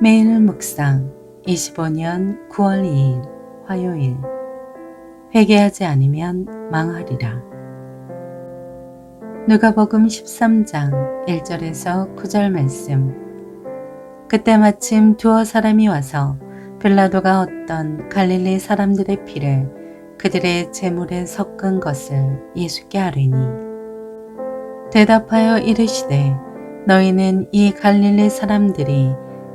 매일 묵상 25년 9월 2일 화요일 회개하지 않으면 망하리라. 누가복음 13장 1절에서 9절 말씀 그때 마침 두어 사람이 와서 빌라도가 어떤 갈릴리 사람들의 피를 그들의 재물에 섞은 것을 예수께 아뢰니 대답하여 이르시되 너희는 이 갈릴리 사람들이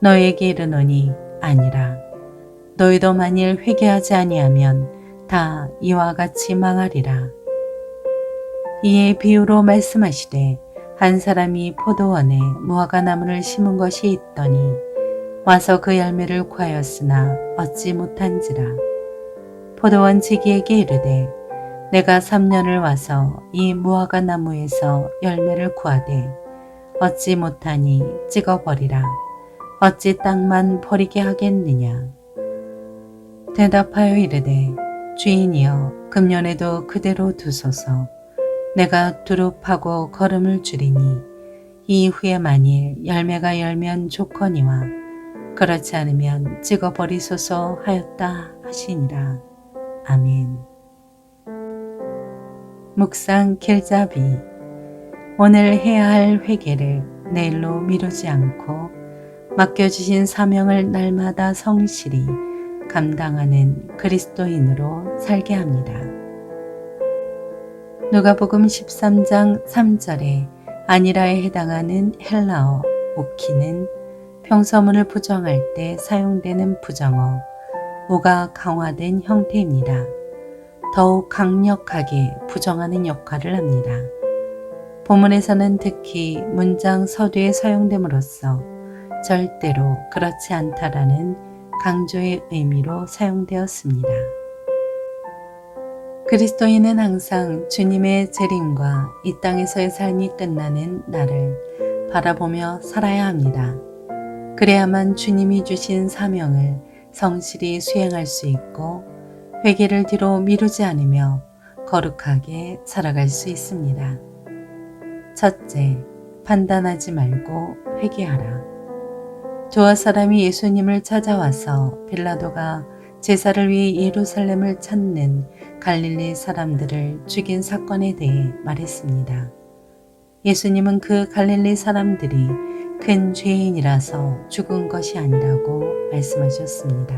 너에게 이르노니 아니라 너희도 만일 회개하지 아니하면 다 이와 같이 망하리라. 이에 비유로 말씀하시되 한 사람이 포도원에 무화과 나무를 심은 것이 있더니 와서 그 열매를 구하였으나 얻지 못한지라. 포도원 지기에게 이르되 내가 3년을 와서 이 무화과 나무에서 열매를 구하되 얻지 못하니 찍어버리라. 어찌 땅만 버리게 하겠느냐. 대답하여 이르되 주인이여 금년에도 그대로 두소서 내가 두릅하고 걸음을 줄이니 이후에 만일 열매가 열면 좋거니와 그렇지 않으면 찍어버리소서 하였다 하시니라. 아멘. 묵상 길잡이 오늘 해야 할 회개를 내일로 미루지 않고 맡겨주신 사명을 날마다 성실히 감당하는 그리스도인으로 살게 합니다. 누가복음 13장 3절에 아니라에 해당하는 헬라어 오키는 평서문을 부정할 때 사용되는 부정어 우가 강화된 형태입니다. 더욱 강력하게 부정하는 역할을 합니다. 본문에서는 특히 문장 서두에 사용됨으로써 절대로 그렇지 않다라는 강조의 의미로 사용되었습니다. 그리스도인은 항상 주님의 재림과 이 땅에서의 삶이 끝나는 날을 바라보며 살아야 합니다. 그래야만 주님이 주신 사명을 성실히 수행할 수 있고 회개를 뒤로 미루지 않으며 거룩하게 살아갈 수 있습니다. 첫째, 판단하지 말고 회개하라. 두어 사람이 예수님을 찾아와서 빌라도가 제사를 위해 예루살렘을 찾는 갈릴리 사람들을 죽인 사건에 대해 말했습니다. 예수님은 그 갈릴리 사람들이 큰 죄인이라서 죽은 것이 아니라고 말씀하셨습니다.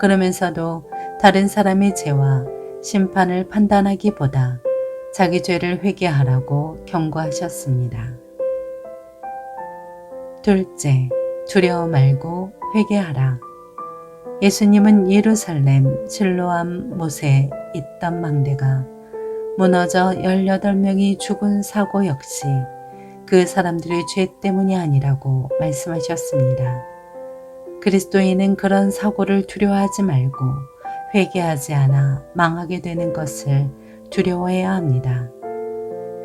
그러면서도 다른 사람의 죄와 심판을 판단하기보다 자기 죄를 회개하라고 경고하셨습니다. 둘째, 두려워 말고 회개하라. 예수님은 예루살렘 실로암 못에 있던 망대가 무너져 18명이 죽은 사고 역시 그 사람들의 죄 때문이 아니라고 말씀하셨습니다. 그리스도인은 그런 사고를 두려워하지 말고 회개하지 않아 망하게 되는 것을 두려워해야 합니다.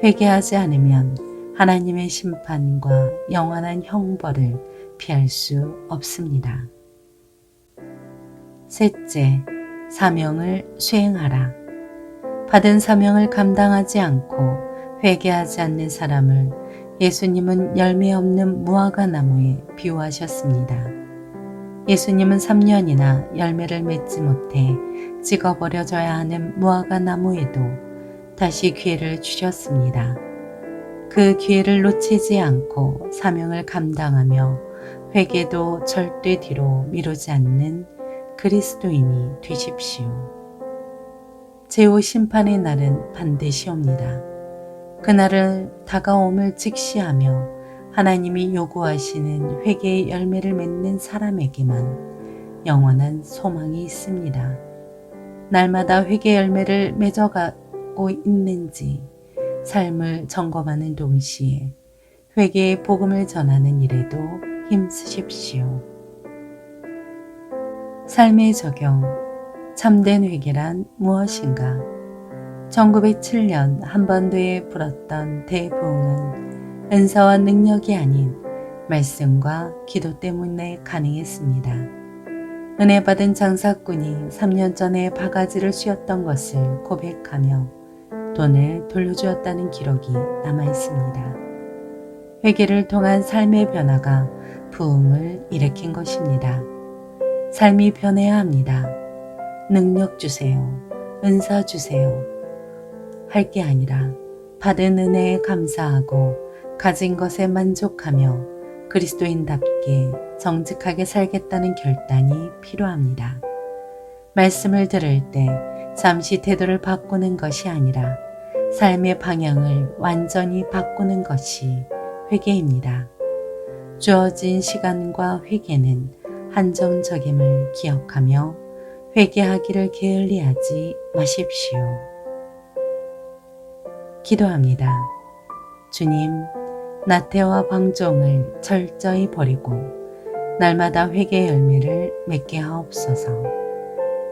회개하지 않으면 하나님의 심판과 영원한 형벌을 피할 수 없습니다. 셋째, 사명을 수행하라. 받은 사명을 감당하지 않고 회개하지 않는 사람을 예수님은 열매 없는 무화과 나무에 비유하셨습니다. 예수님은 3년이나 열매를 맺지 못해 찍어버려져야 하는 무화과 나무에도 다시 기회를 주셨습니다. 그 기회를 놓치지 않고 사명을 감당하며 회개도 절대 뒤로 미루지 않는 그리스도인이 되십시오. 제호 심판의 날은 반드시 옵니다. 그날을 다가옴을 직시하며 하나님이 요구하시는 회개의 열매를 맺는 사람에게만 영원한 소망이 있습니다. 날마다 회개 열매를 맺어가고 있는지 삶을 점검하는 동시에 회개의 복음을 전하는 일에도 힘쓰십시오. 삶의 적용, 참된 회개란 무엇인가? 1907년 한반도에 불었던 대부흥은 은사와 능력이 아닌 말씀과 기도 때문에 가능했습니다. 은혜 받은 장사꾼이 3년 전에 바가지를 씌웠던 것을 고백하며 돈을 돌려주었다는 기록이 남아 있습니다. 회개를 통한 삶의 변화가 부흥을 일으킨 것입니다. 삶이 변해야 합니다. 능력 주세요. 은사 주세요. 할 게 아니라 받은 은혜에 감사하고 가진 것에 만족하며 그리스도인답게 정직하게 살겠다는 결단이 필요합니다. 말씀을 들을 때 잠시 태도를 바꾸는 것이 아니라 삶의 방향을 완전히 바꾸는 것이 회개입니다. 주어진 시간과 회개는 한정적임을 기억하며 회개하기를 게을리하지 마십시오. 기도합니다. 주님, 나태와 방종을 철저히 버리고 날마다 회개 열매를 맺게 하옵소서.